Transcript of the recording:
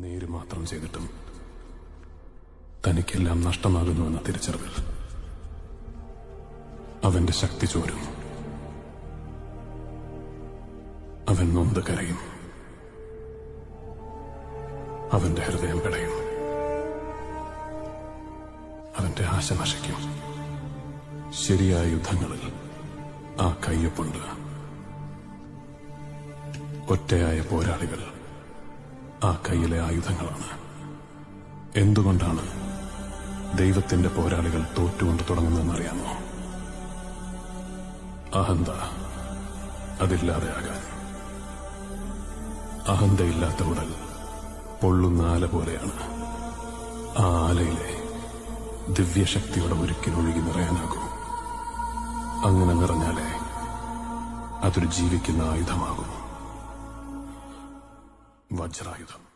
നേര് മാത്രം ചെയ്തിട്ടും തനിക്കെല്ലാം നഷ്ടമാകുന്നുവെന്ന തിരിച്ചറിവിൽ അവന്റെ ശക്തി ചോരും. അവൻ നൊന്ത് കരയും. അവന്റെ ഹൃദയം പിടയും അവന്റെ ആശ നശിക്കും. ശരിയായ യുദ്ധങ്ങളിൽ ആ കയ്യൊപ്പുണ്ട്. ഒറ്റയായ പോരാളികൾ ആ കയ്യിലെ ആയുധങ്ങളാണ്. എന്തുകൊണ്ടാണ് ദൈവത്തിന്റെ പോരാളികൾ തോറ്റുകൊണ്ട് തുടങ്ങുന്നതെന്നറിയാമോ അഹന്ത അതില്ലാതെയാകാൻ അഹന്തയില്ലാത്ത ഉടൽ പൊള്ളുന്ന ആല പോലെയാണ്. ആ ആലയിലെ ദിവ്യശക്തിയുടെ ഒരിക്കലൊഴുകി നിറയാനാകൂ. അങ്ങനെ നിറഞ്ഞാലേ അതൊരു ജീവിക്കുന്ന ആയുധമാകും. വജ്രായുധം